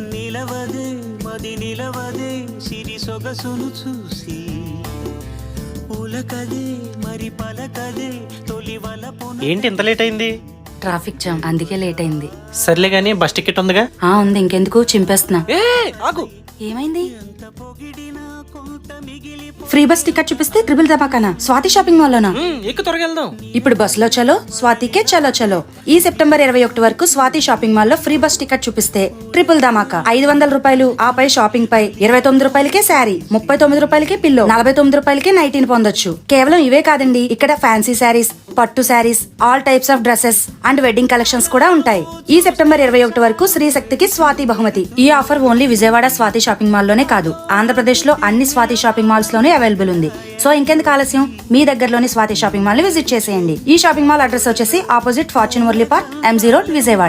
నిలవదే మది నిలవదే సిరి సొగసును చూసి. ఉలకదే మరి పలకదే తొలి వలపున ఏంటి ఇంత లేట్ అయింది? ట్రాఫిక్ జామ్ అందుకే లేట్ అయింది. సర్లే గానీ బస్ టికెట్ ఉందిగా? ఆ ఉంది ఇంకెందుకు? చింపేస్తున్నా. ఏ ఆగు! ఏమైంది? పొగిడినా కొంత మిగిలి ఫ్రీ బస్ టికెట్ చూపిస్తే ట్రిపుల్ ధమాకానా స్వాతి షాపింగ్ మాల్ లోనా మ్మ్, ఎక్కు త్వరగా వెళ్దాం. ఇప్పుడు బస్లో చలో స్వాతికే చలో చలో. ఈ సెప్టెంబర్ ఇరవై ఒకటి వరకు స్వాతి షాపింగ్ మాల్లో ఫ్రీ బస్ టికెట్ చూపిస్తే ట్రిపుల్ ధమాకా. ఐదు వందల రూపాయలు ఆపై షాపింగ్ పై ఇరవై తొమ్మిది రూపాయలకే శారీ ముప్పై తొమ్మిది రూపాయలకే పిల్లో నలభై తొమ్మిది రూపాయలకే నైటీని పొందొచ్చు. కేవలం ఇవే కాదండి ఇక్కడ ఫ్యాన్సీ శారీస్ పట్టు sarees all types of dresses and wedding collections కూడా ఉంటాయి. ఈ సెప్టెంబర్ ఇరవై ఒకటి వరకు శ్రీ శక్తికి స్వాతి బహుమతి. ఈ offer only Vijayawada Swathi shopping మాల్లోనే కాదు ఆంధ్రప్రదేశ్లో అన్ని స్వాతి షాపింగ్ మాల్స్లోనే అవైలబుల్ ఉంది. సో ఇంకెందుకు ఆలస్యం? మీ దగ్గరలోని స్వాతి షాపింగ్ మాల్ని విజిట్ చేసేయండి. ఈ షాపింగ్ మాల్ అడ్రస్ వచ్చేసి opposite fortune Murali park M road Vijayawada